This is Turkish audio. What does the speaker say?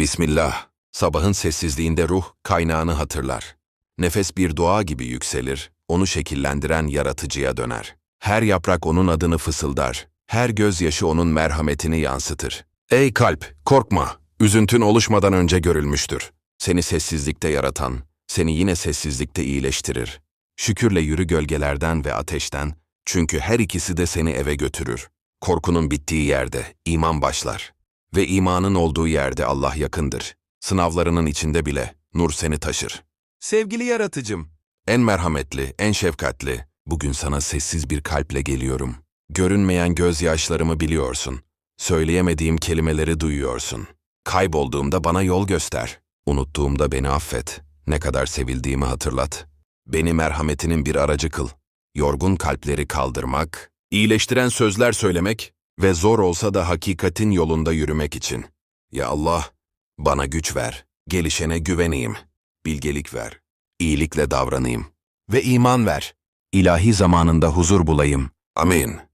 Bismillah. Sabahın sessizliğinde ruh kaynağını hatırlar. Nefes bir dua gibi yükselir, onu şekillendiren yaratıcıya döner. Her yaprak onun adını fısıldar, her gözyaşı onun merhametini yansıtır. Ey kalp, korkma, üzüntün oluşmadan önce görülmüştür. Seni sessizlikte yaratan, seni yine sessizlikte iyileştirir. Şükürle yürü gölgelerden ve ateşten, çünkü her ikisi de seni eve götürür. Korkunun bittiği yerde iman başlar. Ve imanın olduğu yerde Allah yakındır. Sınavlarının içinde bile nur seni taşır. Sevgili yaratıcım, en merhametli, en şefkatli, bugün sana sessiz bir kalple geliyorum. Görünmeyen gözyaşlarımı biliyorsun. Söyleyemediğim kelimeleri duyuyorsun. Kaybolduğumda bana yol göster. Unuttuğumda beni affet. Ne kadar sevildiğimi hatırlat. Beni merhametinin bir aracı kıl. Yorgun kalpleri kaldırmak, iyileştiren sözler söylemek ve zor olsa da hakikatin yolunda yürümek için. Ya Allah, bana güç ver, gelişene güveneyim, bilgelik ver, iyilikle davranayım ve iman ver. İlahi zamanında huzur bulayım. Amin.